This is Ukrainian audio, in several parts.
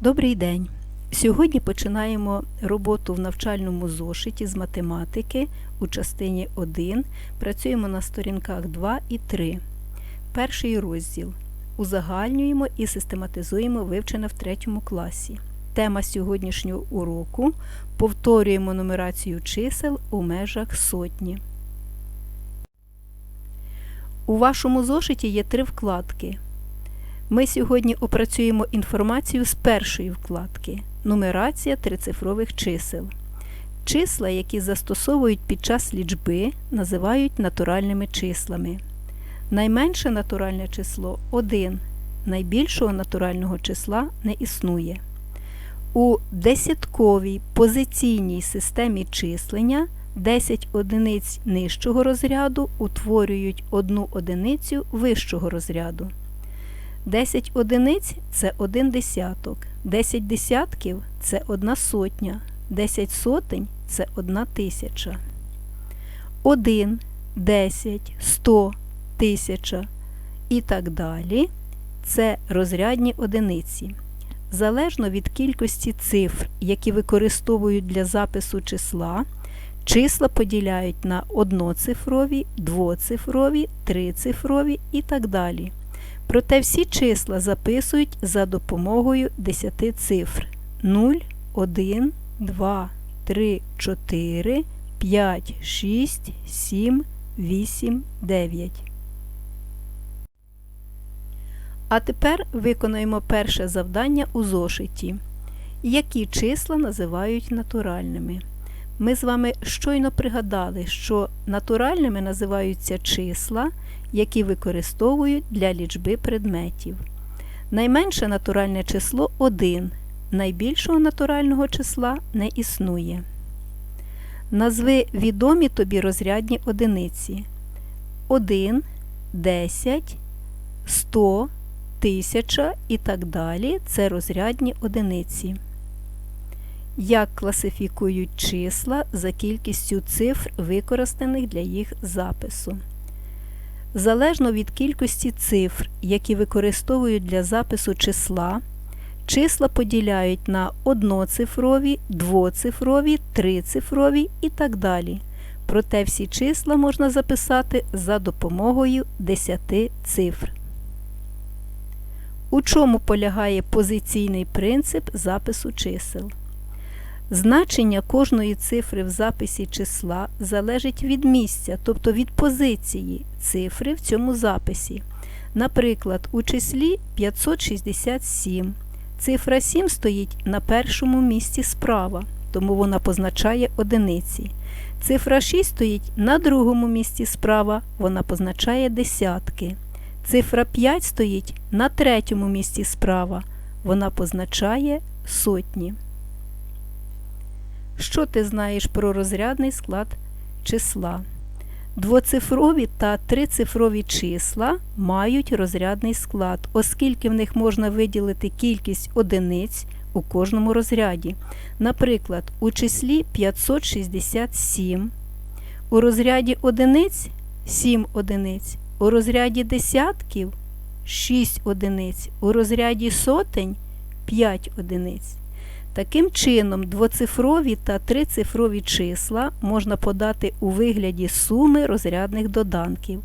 Добрий день! Сьогодні починаємо роботу в навчальному зошиті з математики у частині 1. Працюємо на сторінках 2 і 3. Перший розділ. Узагальнюємо і систематизуємо вивчене в 3 класі. Тема сьогоднішнього уроку повторюємо нумерацію чисел у межах сотні. У вашому зошиті є три вкладки. Ми сьогодні опрацюємо інформацію з першої вкладки Нумерація трицифрових чисел. Числа, які застосовують під час лічби, називають натуральними числами. Найменше натуральне число 1. Найбільшого натурального числа не існує. У десятковій позиційній системі числення 10 одиниць нижчого розряду утворюють одну одиницю вищого розряду. 10 одиниць це один десяток, 10 десятків це одна сотня, 10 сотень це одна тисяча. 1, 10, 100, тисяча і так далі це розрядні одиниці. Залежно від кількості цифр, які використовують для запису числа, числа поділяють на одноцифрові, двоцифрові, трицифрові і так далі. Проте всі числа записують за допомогою 10 цифр 0, 1, 2, 3, 4, 5, 6, 7, 8, 9. А тепер виконуємо перше завдання у зошиті. Які числа називають натуральними? Ми з вами щойно пригадали, що натуральними називаються числа, які використовують для лічби предметів. Найменше натуральне число 1. Найбільшого натурального числа не існує. Назви відомі тобі розрядні одиниці 1, 10, 100, 1000 і так далі це розрядні одиниці. Як класифікують числа за кількістю цифр, використаних для їх запису. Залежно від кількості цифр, які використовують для запису числа, числа поділяють на одноцифрові, двоцифрові, трицифрові і так далі. Проте всі числа можна записати за допомогою 10 цифр. У чому полягає позиційний принцип запису чисел? Значення кожної цифри в записі числа залежить від місця, тобто від позиції цифри в цьому записі. Наприклад, у числі 567 цифра 7 стоїть на першому місці справа, тому вона позначає одиниці. Цифра 6 стоїть на другому місці справа, вона позначає десятки. Цифра 5 стоїть на третьому місці справа, вона позначає сотні. Що ти знаєш про розрядний склад числа? Двоцифрові та трицифрові числа мають розрядний склад, оскільки в них можна виділити кількість одиниць у кожному розряді. Наприклад, у числі 567, у розряді одиниць 7 одиниць, у розряді десятків 6 одиниць, у розряді сотень 5 одиниць. Таким чином, двоцифрові та трицифрові числа можна подати у вигляді суми розрядних доданків.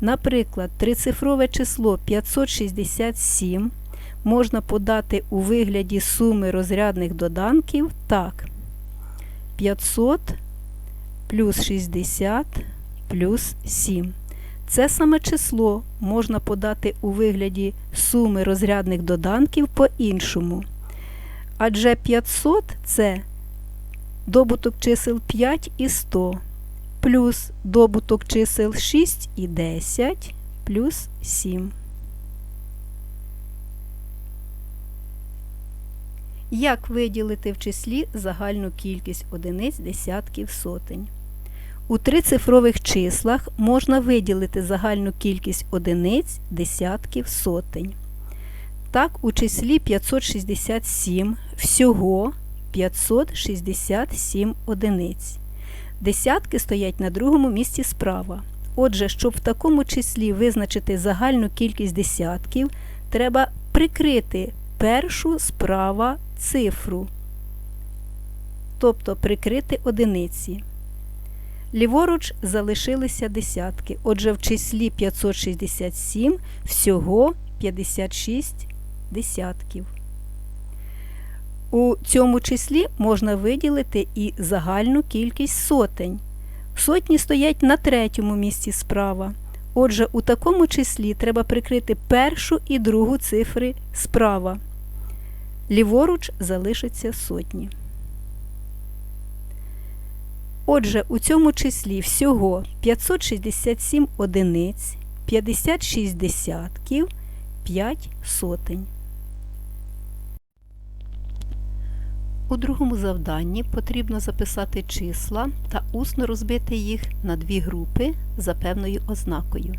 Наприклад, трицифрове число 567 можна подати у вигляді суми розрядних доданків так. 500 плюс 60 плюс 7. Це саме число можна подати у вигляді суми розрядних доданків по-іншому. Адже 500 це добуток чисел 5 і 100, плюс добуток чисел 6 і 10, плюс 7. Як виділити в числі загальну кількість одиниць десятків сотень? У трицифрових числах можна виділити загальну кількість одиниць десятків сотень. Так, у числі 567 всього 567 одиниць. Десятки стоять на другому місці справа. Отже, щоб в такому числі визначити загальну кількість десятків, треба прикрити першу справа цифру, тобто прикрити одиниці. Ліворуч залишилися десятки. Отже, в числі 567 всього 56 десятків. У цьому числі можна виділити і загальну кількість сотень. Сотні стоять на третьому місці справа. Отже, у такому числі треба прикрити першу і другу цифри справа. Ліворуч залишаться сотні. Отже, у цьому числі всього 567 одиниць, 56 десятків, 5 сотень. У другому завданні потрібно записати числа та усно розбити їх на дві групи за певною ознакою.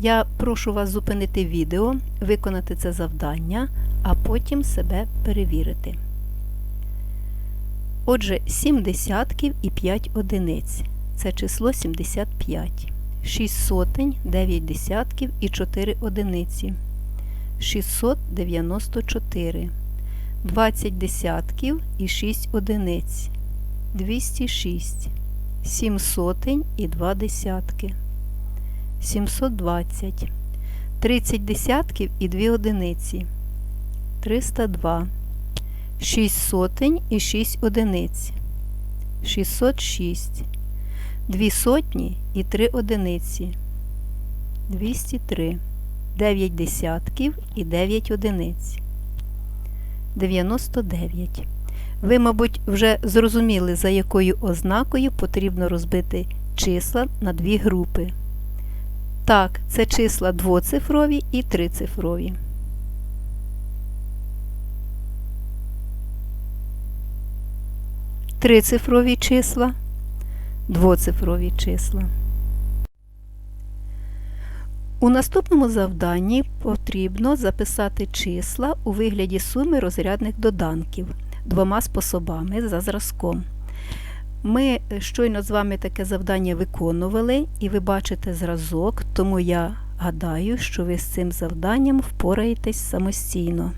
Я прошу вас зупинити відео, виконати це завдання, а потім себе перевірити. Отже, 7 десятків і 5 одиниць. Це число 75. 6 сотень, 9 десятків і 4 одиниці. 694. 20 десятків і 6 одиниць. 206. 7 сотень і 2 десятки. 720. 30 десятків і 2 одиниці. 302. 6 сотень і 6 одиниць. 606. 2 сотні і 3 одиниці. 203. 9 десятків і 9 одиниць. 99. Ви, мабуть, вже зрозуміли, за якою ознакою потрібно розбити числа на дві групи. Так, це числа двоцифрові і трицифрові. Трицифрові числа, двоцифрові числа. У наступному завданні потрібно записати числа у вигляді суми розрядних доданків двома способами за зразком. Ми щойно з вами таке завдання виконували, і ви бачите зразок, тому я гадаю, що ви з цим завданням впораєтесь самостійно.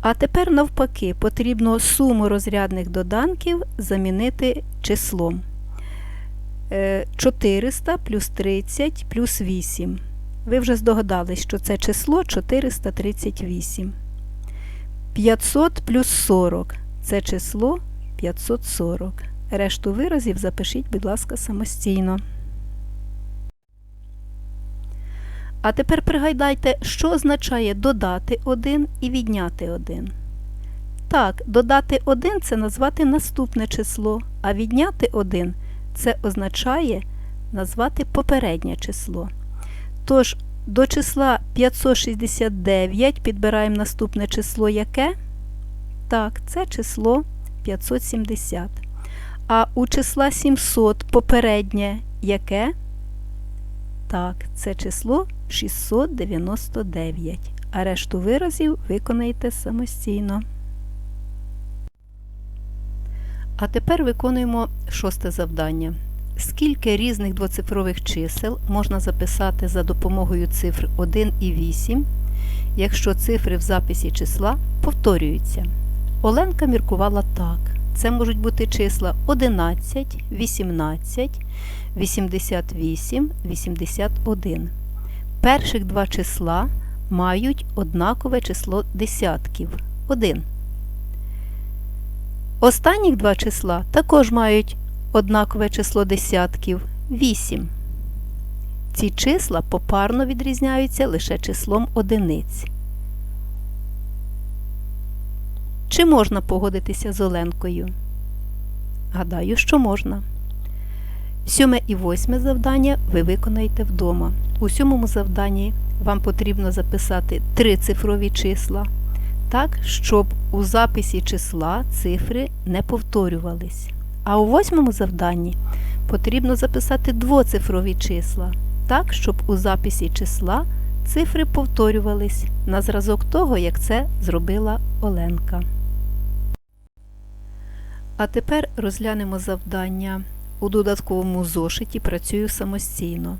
А тепер, навпаки, потрібно суму розрядних доданків замінити числом. 400 плюс 30 плюс 8. Ви вже здогадались, що це число 438. 500 плюс 40 це число 540. Решту виразів запишіть, будь ласка, самостійно. А тепер пригадайте, що означає додати 1 і відняти 1. Так, додати 1 це назвати наступне число, а відняти 1 це означає назвати попереднє число. Тож, до числа 569 підбираємо наступне число яке? Так, це число 570. А у числа 700 попереднє яке? Так, це число 699. А решту виразів виконайте самостійно. А тепер виконуємо шосте завдання. Скільки різних двоцифрових чисел можна записати за допомогою цифр 1 і 8, якщо цифри в записі числа повторюються? Оленка міркувала так. Це можуть бути числа 11, 18, 88, 81. Перших два числа мають однакове число десятків 1. Останніх два числа також мають однакове число десятків 8. Ці числа попарно відрізняються лише числом одиниць. Чи можна погодитися з Оленкою? Гадаю, що можна. Сьоме і восьме завдання ви виконаєте вдома. У сьомому завданні вам потрібно записати три цифрові числа так, щоб у записі числа цифри не повторювались. А у восьмому завданні потрібно записати двоцифрові числа, так, щоб у записі числа цифри повторювались на зразок того, як це зробила Оленка. А тепер розглянемо завдання. У додатковому зошиті працюю самостійно.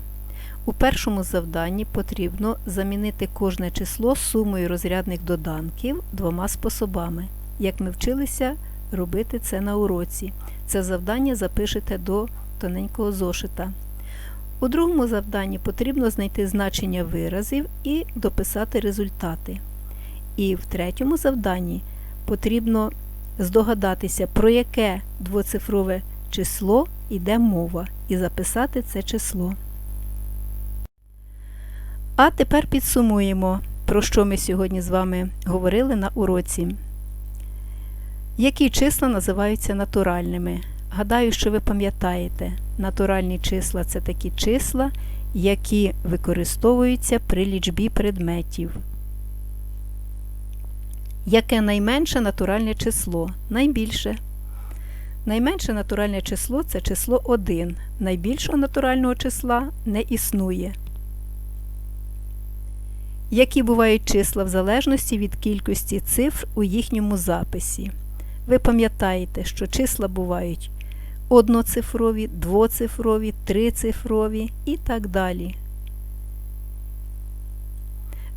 У першому завданні потрібно замінити кожне число сумою розрядних доданків двома способами, як ми вчилися робити це на уроці. Це завдання запишете до тоненького зошита. У другому завданні потрібно знайти значення виразів і дописати результати. І в третьому завданні потрібно здогадатися, про яке двоцифрове число йде мова, і записати це число. А тепер підсумуємо, про що ми сьогодні з вами говорили на уроці. Які числа називаються натуральними? Гадаю, що ви пам'ятаєте, натуральні числа це такі числа, які використовуються при лічбі предметів. Яке найменше натуральне число? Найбільше. Найменше натуральне число це число 1. Найбільшого натурального числа не існує. Які бувають числа в залежності від кількості цифр у їхньому записі? Ви пам'ятаєте, що числа бувають одноцифрові, двоцифрові, трицифрові і так далі.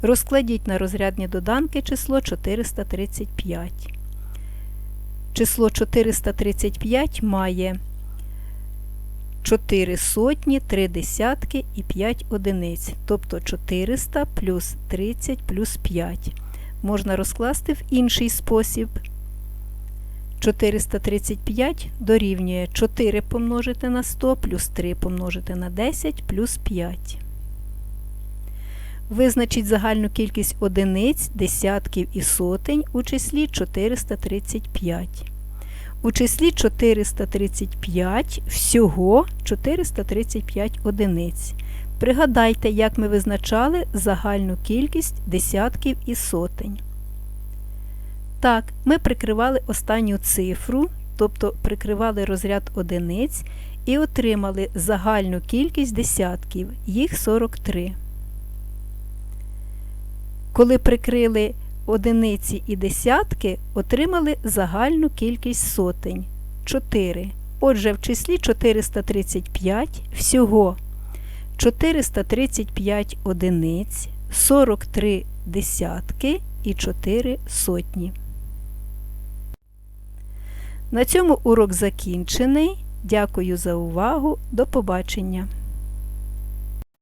Розкладіть на розрядні доданки число 435. Число 435 має 4 сотні, 3 десятки і 5 одиниць, тобто 400 плюс 30 плюс 5. Можна розкласти в інший спосіб. 435 дорівнює 4 помножити на 100 плюс 3 помножити на 10 плюс 5. Визначіть загальну кількість одиниць, десятків і сотень у числі 435. У числі 435 всього 435 одиниць. Пригадайте, як ми визначали загальну кількість десятків і сотень. Так, ми прикривали останню цифру, тобто прикривали розряд одиниць і отримали загальну кількість десятків, їх 43. Коли прикрили одиниці і десятки, отримали загальну кількість сотень 4. Отже, в числі 435 всього 435 одиниць, 43 десятки і 4 сотні. На цьому урок закінчений. Дякую за увагу. До побачення!